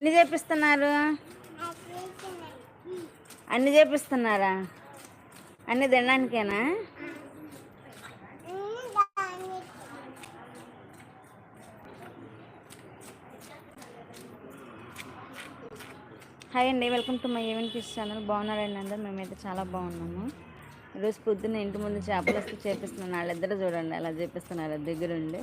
అన్ని చేపిస్తున్నారు? అన్ని చేపిస్తున్నారా? అన్ని తినడానికేనా? హాయ్ అండి welcome to my event fish channel. బాగున్నారండి అందరూ? మేమైతే చాలా బాగున్నాము. ఈరోజు పొద్దున్న ఇంటి ముందు చేపలు వస్తే చేపిస్తున్నాను. వాళ్ళిద్దరు చూడండి అలా చేపిస్తున్నారు దగ్గరుండి.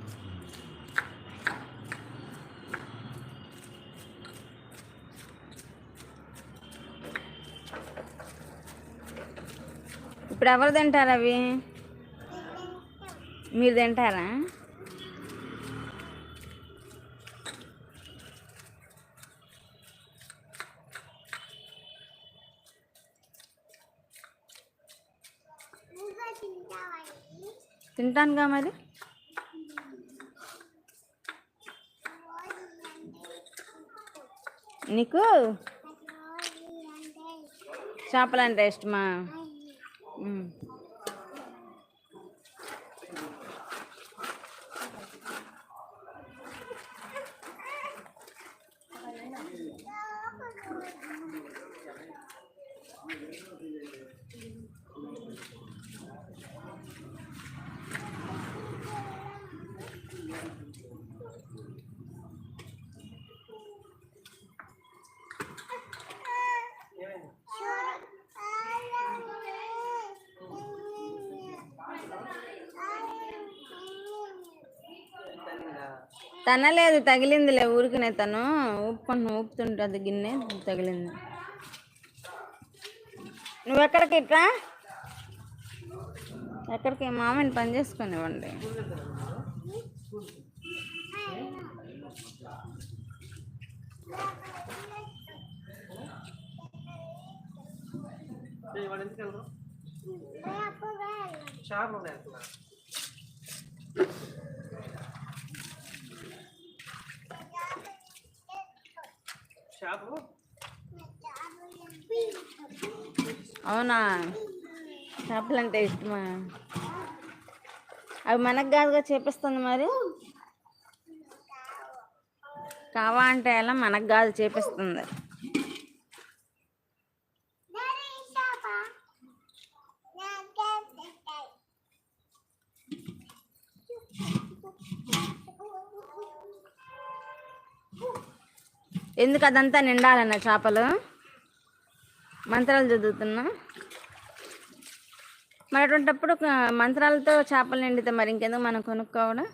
ఇప్పుడు ఎవరు తింటారు అవి? మీరు తింటారా? తింటానుగా మరి. నీకు? చేపలంటే ఇష్టమా? ఇష్టమా ఉమ్. తనలేదు తగిలిందిలే ఊరికినే తను. ఊపుకుంటు ఊపుతుంటుంది గిన్నె తగిలింది. నువ్వు ఎక్కడికి ఇట్రా? ఎక్కడికి? మామని పని చేసుకునివ్వండి. అవునా? చేపలు అంటే ఇష్టమా? అవి మనకు కాదుగా చేపిస్తుంది మరి. కావా అంటే ఎలా మనకు కాదు చేపిస్తుంది. ఎందుకు అదంతా నిండాలన్న చేపలు? మంత్రాలు చదువుతున్నా. మరి అటువంటిప్పుడు ఒక మంత్రాలతో చేపలు నిండితే మరి ఇంకెందుకు మనం కొనుక్కోవడం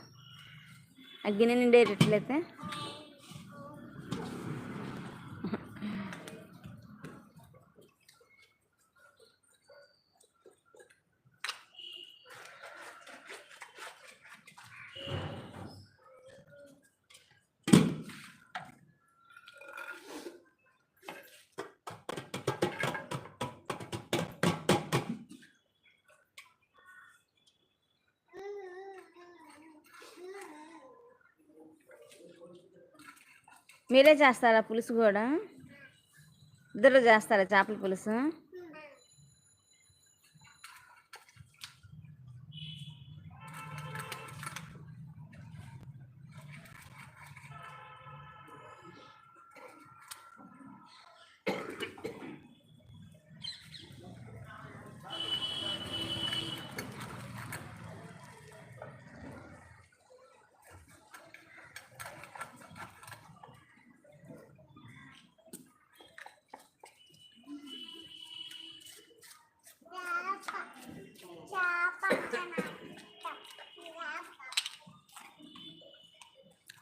ఆ గిన్నె నిండేటట్లయితే. మీరే చేస్తారా పులుసు కూడా? ఇద్దరు చేస్తారా చేపల పులుసు?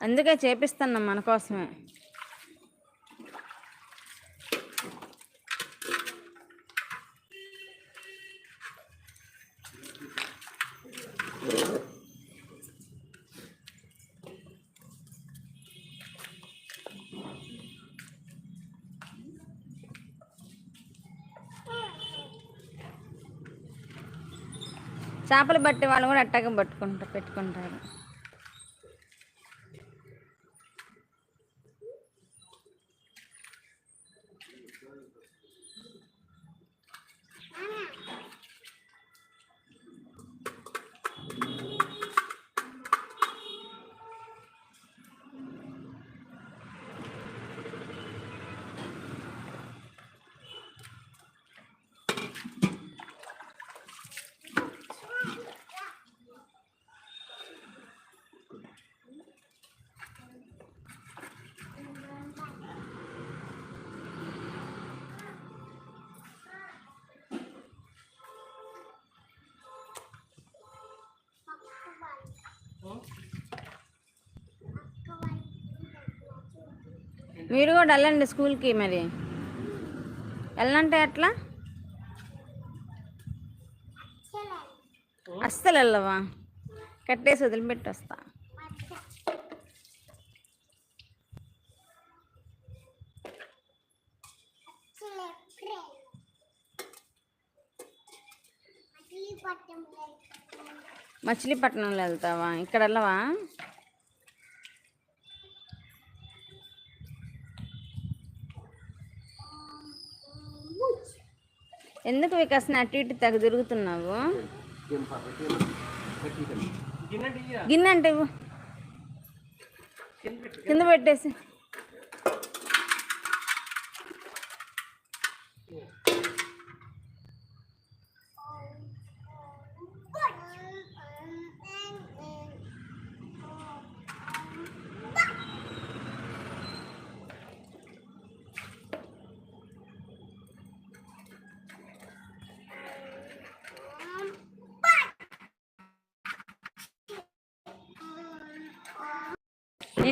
అందుకే చేపిస్తున్నాం మన కోసమే. చేపలు పట్టే వాళ్ళు కూడా అట్టగా పట్టుకుంటారు పెట్టుకుంటారు. మీరు కూడా వెళ్ళండి స్కూల్కి మరి. వెళ్ళంటే ఎట్లా? అస్సలు వెళ్ళవా? కట్టేసి వదిలిపెట్టి వస్తా మచిలీపట్నంలో వెళ్తావా? ఇక్కడ వెళ్ళవా? ఎందుకు వికాసం అటు ఇటు తగ తిరుగుతున్నావు? గిన్నె అంటే కింద పెట్టేసి.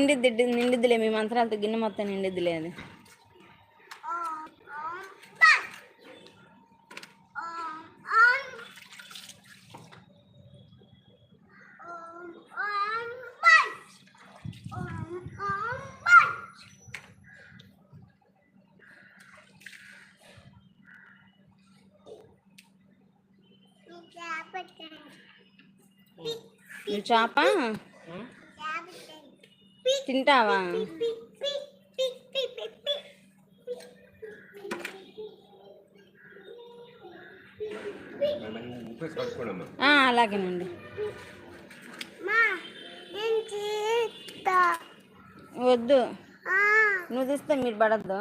నిండిద్ది నిండిద్దిలే మీ మంత్రాలతో గిన్నె మొత్తం నిండిద్దిలే అది. చేప? తింటావా? అలాగేనండి వద్దు. నువ్వు తీస్తే మీరు పడద్దు.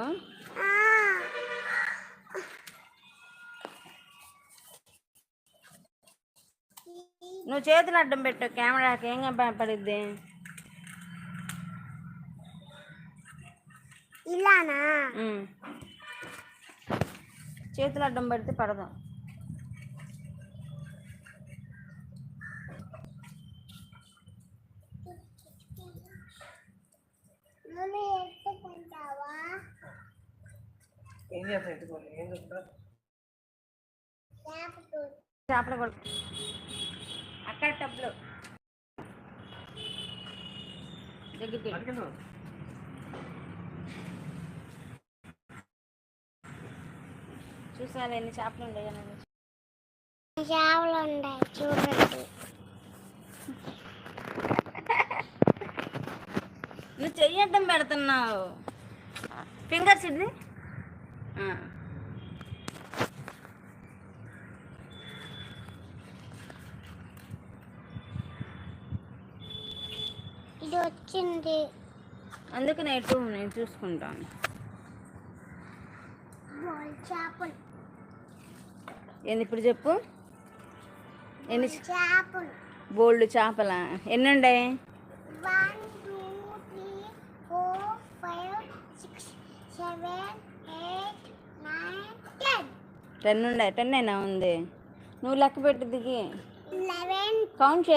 నువ్వు చేతులు అడ్డం పెట్టు కెమెరాకి ఏం పడిద్ది? ఇలానా. చేతులు అడ్డం పెడితే పడదు. చేపలు కూడా. అక్కడ టబ్లు. దగ్గరికి చూసాను ఎన్ని చేపలు ఉండేవి చేపలు ఉన్నాయి చూడండి. నువ్వు చెయ్యడ్డం పెడుతున్నావు. ఫింగర్స్ ఇది. ఇది వచ్చింది. అందుకు నేను నేను చూసుకుంటాను. చేపలు. ఏంది ఇప్పుడు చెప్పు? ఎన్ని చేపలు. బోల్డ్ చేపల? ఎన్ని ఉండే టెన్ ఉండే టెన్. అయినా ఉంది? నువ్వు లెక్క పెట్టి దిగి. Count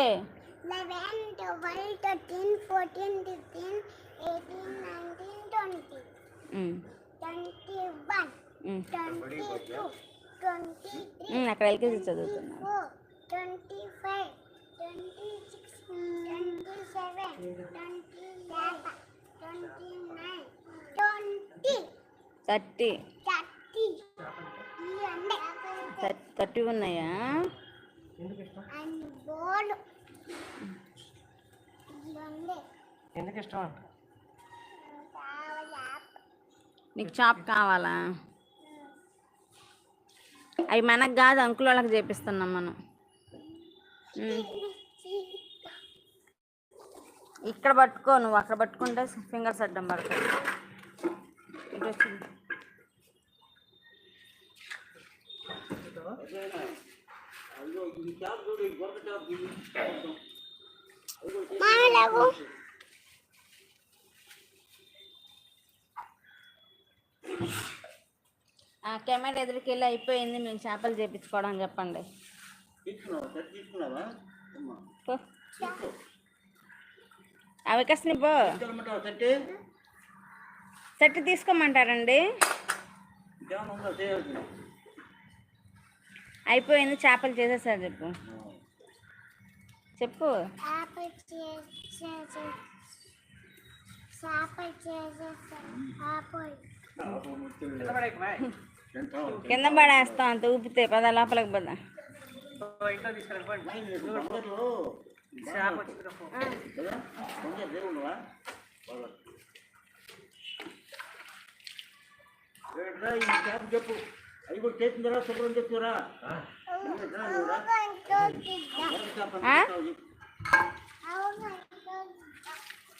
nineteen twenty. Twenty one. Um, twenty two. అక్కడ ఎల్కేజీ చదువుతున్నాను. థర్టీ. థర్టీ ఉన్నాయా? ఎందుకు ఇష్టం నీకు చాప్ కావాలా? అవి మనకు కాదు అంకుల్ వాళ్ళకి చేపిస్తున్నాం మనం. ఇక్కడ పట్టుకో నువ్వు అక్కడ పట్టుకుంటే ఫింగర్స్ అడ్డం పడుతుంది ఇటు వచ్చింది కెమెరా ఎదురుకి వెళ్ళి అయిపోయింది మేము చేపలు చేపించుకోవడం అని చెప్పండి. తీసుకున్నావా? అమ్మా. పో. సెట్ తీసుకోమంటారండి. అయిపోయింది చేపలు చేసేసారు చెప్పు. చెప్పు. ఆపల్ చేసేసి చేపలు చేసేసాను ఆపల్ కింద పడేస్తాం అంత ఊపితే పద లోపలికి పద. చెప్పు అవి కూడా చేసిన శుభ్రం చెప్తురా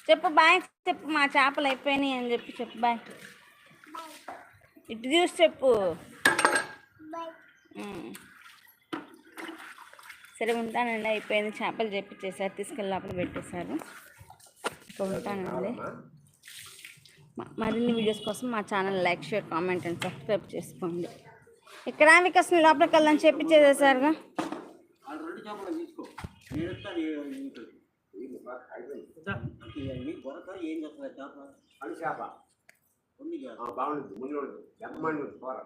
చెప్పు బాయ్ చెప్పు మా చేపలు అయిపోయినాయి అని చెప్పి చెప్పు బాయ్. ఇటు చూసి చెప్పు. సరే ఉంటానండి. అయిపోయింది. చేపలు చేపించేసారు. తీసుకెళ్ళి లోపల పెట్టేశారు. ఇక ఉంటానండి. మరిన్ని వీడియోస్ కోసం మా channel like share comment and subscribe చేసుకోండి. ఇక్కడ వికాసం లోపలికి వెళ్ళని కొరత ఏం చేప. బాగుంటుంది ముందు కూర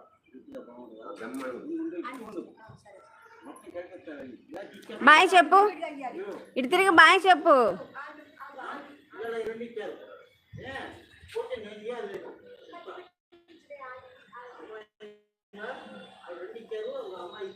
బాయ్ చెప్పు. ఇటు తిరిగి బాయ్ చెప్పు. అమ్మాయి